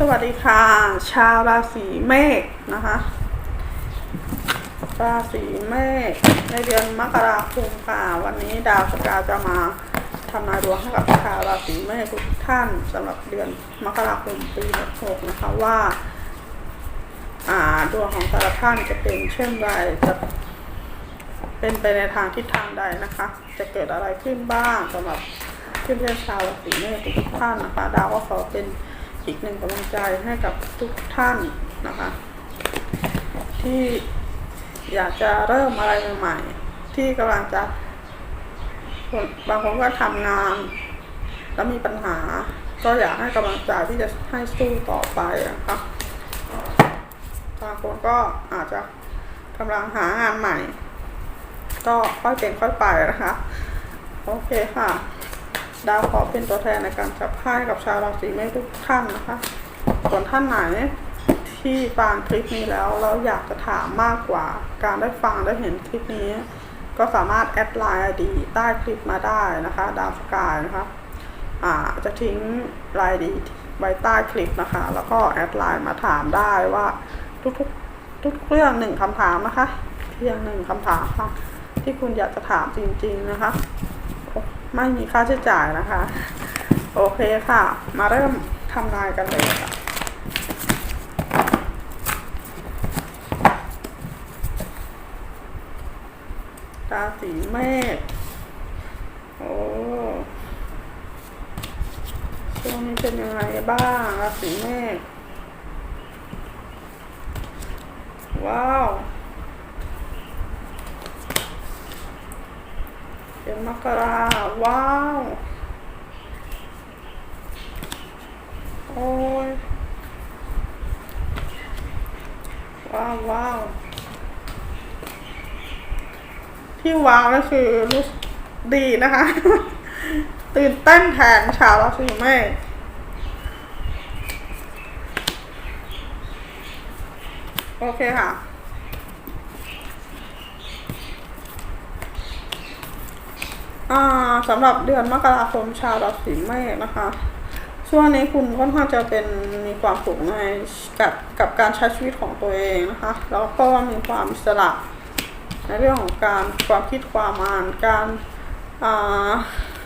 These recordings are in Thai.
สวัสดีค่ะ ชาวราศีเมษนะคะ ราศีเมษในเดือนมกราคมค่ะ วันนี้ดาวสกาวจะมาทำนายดวงให้กับชาวราศีเมษทุกท่านสำหรับเดือนมกราคมปี66นะคะว่า อ่าดวงของแต่ละท่านจะเป็นเช่นไรจะเป็นไปในทางทิศทางใดนะคะ จะเกิดอะไรขึ้นบ้างสำหรับเพื่อนๆชาวราศีเมษทุกท่านนะคะ ดาวก็ขอเป็น อีกหนึ่งกำลังใจให้กับทุกท่านนะคะ ที่อยากจะเริ่มอะไรใหม่ๆที่กำลังจะบางคนก็ทำงาน แล้วมีปัญหา ก็อยากให้กำลังใจที่จะให้สู้ต่อไปนะคะบางคนก็อาจจะกำลังหางานใหม่ ก็ค่อยเป็นค่อยไปนะคะ โอเคค่ะ ดาวขอเป็นตัวแทนในการจับไพ่กับชาวราศีเมษทุกท่านนะคะ ส่วนท่านไหนที่ฟังคลิปนี้แล้วแล้วอยากจะถามมากกว่า การได้ฟังได้เห็นคลิปนี้ ก็สามารถแอดไลน์ ID ใต้คลิปมาได้นะคะ ดาวสกายนะคะอาจะทิ้งรายดีไว้ใต้คลิปนะคะ แล้วก็แอดไลน์มาถามได้ว่าทุกๆทุกเรื่องหนึ่งคำถามนะคะเพียงหนึ่งคำถามค่ะที่คุณอยากจะถามจริง ๆนะคะ ไม่มีค่าใช้จ่ายนะคะ โอเคค่ะ มาเริ่มทำนายกันเลยค่ะราศีเมษโอ้ช่วงนี้เป็นยังไงบ้างราศีเมษว้าว เป็นมกราว้าว โอ้ย ว้าวว้าวที่ว้าวก็คือรู้ดีนะคะ ตื่นเต้นแทนชาวราศีเมษโอเคค่ะ อ่าสำหรับเดือนมกราคมชาวราศีเมษนะคะ ช่วงนี้คุณค่อนข้างจะเป็นมีความสุขในกับกับการใช้ชีวิตของตัวเองนะคะ แล้วก็มีความอิสระในเรื่องของการความคิดความอ่านการอ่า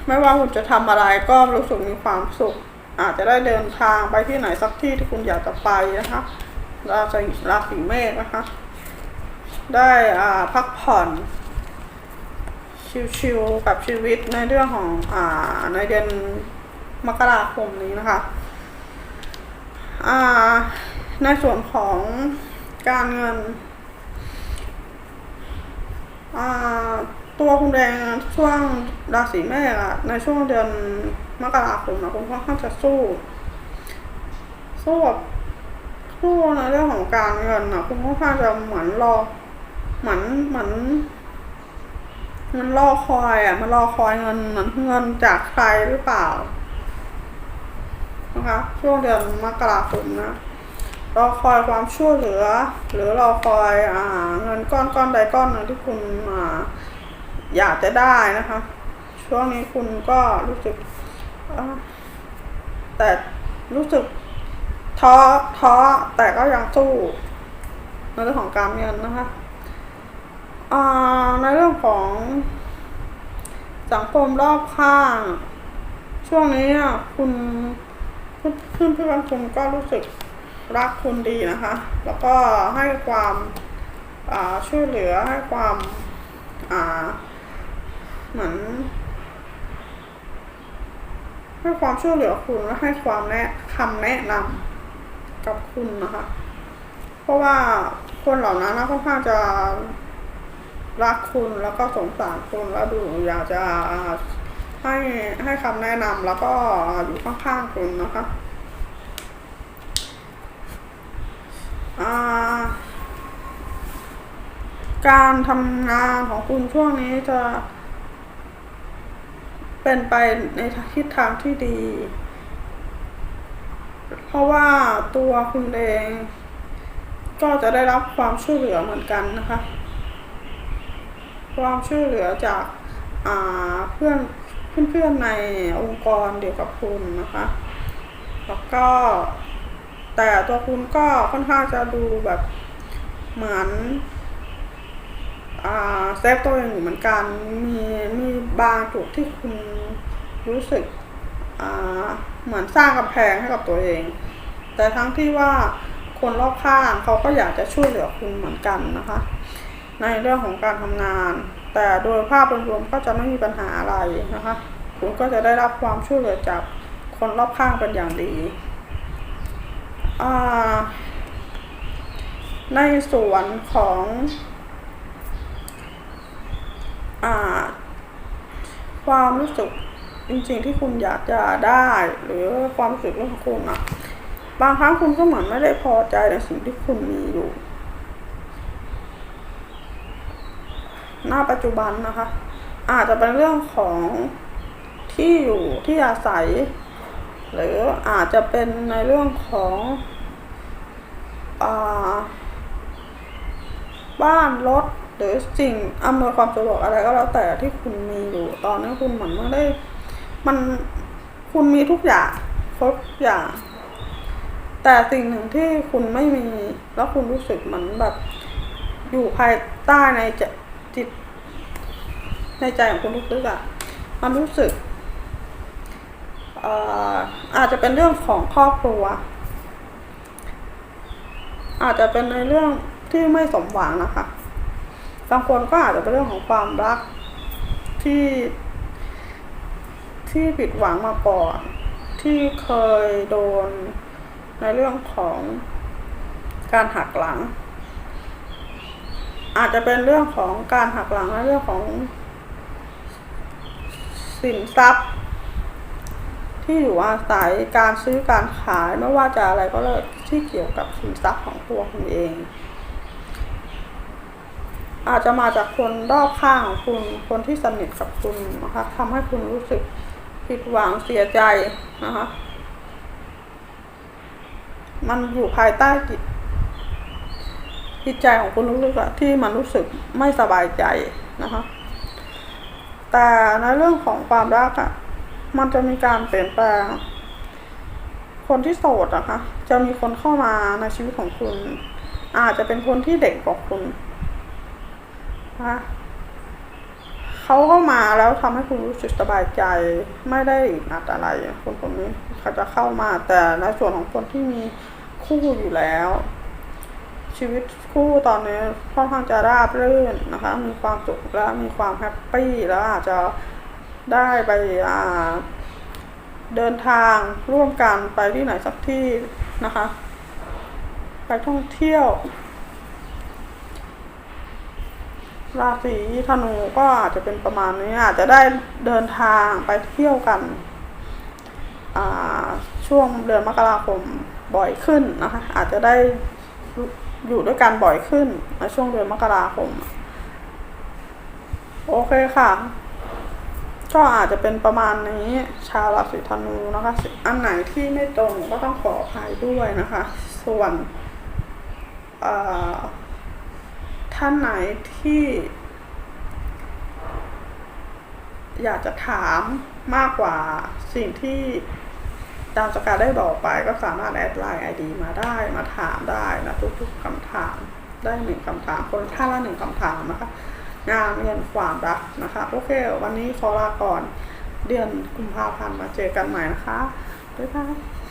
ไม่ว่าคุณจะทำอะไรก็รู้สึกมีความสุข อาจจะได้เดินทางไปที่ไหนสักที่ที่คุณอยากจะไปนะคะราศีราศีเมษนะคะ ได้พักผ่อน ชิวๆกับชีวิตในเรื่องของอ่าในเดือนมกราคมนี้นะคะอ่าในส่วนของการเงินอ่าตัวคุณแดงช่วงราศีเมษอะในช่วงเดือนมกราคมนะคุณค่อนข้างจะสู้ สู้แบบสู้ในเรื่องของการเงินอะคุณค่อนข้างจะเหมือนรอเหมือนเหมือน มันรอคอยอะ มันรอคอยเงินเงินจากใครหรือเปล่า นะคะ ช่วงเดือนมกราคมนะรอคอยความช่วยเหลือ หรือรอคอยอ่าเงินก้อนก้อนใดก้อนหนึ่งที่คุณอ่าอยากจะได้นะคะ ช่วงนี้คุณก็รู้สึกแต่รู้สึกท้อท้อแต่ก็ยังสู้ในเรื่องของการเงินนะคะ ในเรื่องของสังคมรอบข้าง ช่วงนี้อะคุณเพื่อนเพื่อนเพื่อนคุณก็รู้สึกรักคุณดีนะคะ แล้วก็ให้ความช่วยเหลือให้ความเหมือนให้ความช่วยเหลือคุณและให้ความแนะคำแนะนำกับคุณนะคะ เพราะว่าคนเหล่านั้นค่อนข้างจะ รักคุณแล้วก็สงสารคุณแล้วดูอยากจะให้ให้คำแนะนำแล้วก็อยู่ข้างๆคุณนะคะาการทำงานของคุณช่วงนี้จะ เป็นไปในทิศทางที่ดี เพราะว่าตัวคุณเอง ก็จะได้รับความช่วยเหลือเหมือนกันนะคะ ความช่วยเหลือจากาเพื่อนเพื่อนๆในองค์กรเดียวกับคุณนะคะ แล้วก็แต่ตัวคุณก็ค่อนข้างจะดูแบบเหมือนเซฟตัวเองอยู่เหมือนกันมีมีบางจุดที่คุณรู้สึกเหมือนสร้างกำแพงให้กับตัวเอง แต่ทั้งที่ว่าคนรอบข้างเขาก็อยากจะช่วยเหลือคุณเหมือนกันนะคะ ในเรื่องของการทำงาน แต่โดยภาพรวมก็จะไม่มีปัญหาอะไรนะคะ คุณก็จะได้รับความช่วยเหลือจากคนรอบข้างเป็นอย่างดีในส่วนของอความรู้สึกจริงๆที่คุณอยากจะได้ หรือความรู้สึกเรื่องของคุณอะบางครั้งคุณก็เหมือนไม่ได้พอใจในสิ่งที่คุณมีอยู่ หน้าปัจจุบันนะคะ อาจจะเป็นเรื่องของที่อยู่ที่อาศัย หรืออาจจะเป็นในเรื่องของอบ้านรถหรือสิ่งอำนวยความสะดวกอะไรก็แล้วแต่ที่คุณมีอยู่ตอนนี้คุณเหมือนไม่ได้ มันคุณมีทุกอย่างครบทุกอย่าง แต่สิ่งหนึ่งที่คุณไม่มี แล้วคุณรู้สึกเหมือนแบบ อยู่ภายใต้ในจิต ในใจของคุณลึกๆอะมันรู้สึกเอ่ออาจจะเป็นเรื่องของครอบครัว อาจจะเป็นในเรื่องที่ไม่สมหวังนะคะ บางคนก็อาจจะเป็นเรื่องของความรักที่ที่ผิดหวังมาก่อน ที่เคยโดนในเรื่องของการหักหลัง อาจจะเป็นเรื่องของการหักหลังในเรื่องของ สินทรัพย์ ที่อยู่อาศัยการซื้อการขายไม่ว่าจะอะไรก็เลยที่เกี่ยวกับสินทรัพย์ของตัวคุณเอง อาจจะมาจากคนรอบข้างของคุณคนที่สนิทกับคุณนะคะทำให้คุณรู้สึกผิดหวังเสียใจนะคะมันอยู่ภายใต้จิตจิตใจของคุณลึกๆอะที่มันรู้สึกไม่สบายใจนะคะ แต่ในเรื่องของความรักอะมันจะมีการเปลี่ยนแปลง คนที่โสดอะคะจะมีคนเข้ามาในชีวิตของคุณ อาจจะเป็นคนที่เด็กกว่าคุณนะเขาเข้ามาแล้วทำให้คุณรู้สึกสบายใจ ไม่ได้อัดอะไรคนคนนี้เขาจะเข้ามาแต่ในส่วนของคนที่มีคู่อยู่แล้ว ชีวิตคู่ตอนนี้ค่อนข้างจะราบรื่นนะคะ มีความสุขและมีความแฮปปี้แล้วอาจจะได้ไปเดินทางร่วมกันไปที่ไหนสักที่นะคะ ไปท่องเที่ยว ราศีธนูก็อาจจะเป็นประมาณนี้อาจจะได้เดินทางไปเที่ยวกันช่วงเดือนมกราคมบ่อยขึ้นนะคะ อาจจะได้ อยู่ด้วยกันบ่อยขึ้นในช่วงเดือนมกราคม โอเคค่ะ ก็อาจจะเป็นประมาณนี้ ชาวราศีธนูนะคะ อันไหนที่ไม่ตรงก็ต้องขออภัยด้วยนะคะ ส่วนท่านไหนที่ อยากจะถามมากกว่าสิ่งที่ ดาวสกาได้บอกไปก็สามารถแอดไลน์ไอดีมาได้มาถามได้นะทุกๆคำถามได้หนึ่งคำถาม คนท่านละหนึ่งคำถามนะคะ งานเงินความรักนะคะ โอเค วันนี้ขอลาก่อน เดือนกุมภาพันธ์มาเจอกันใหม่นะคะ บ๊ายบาย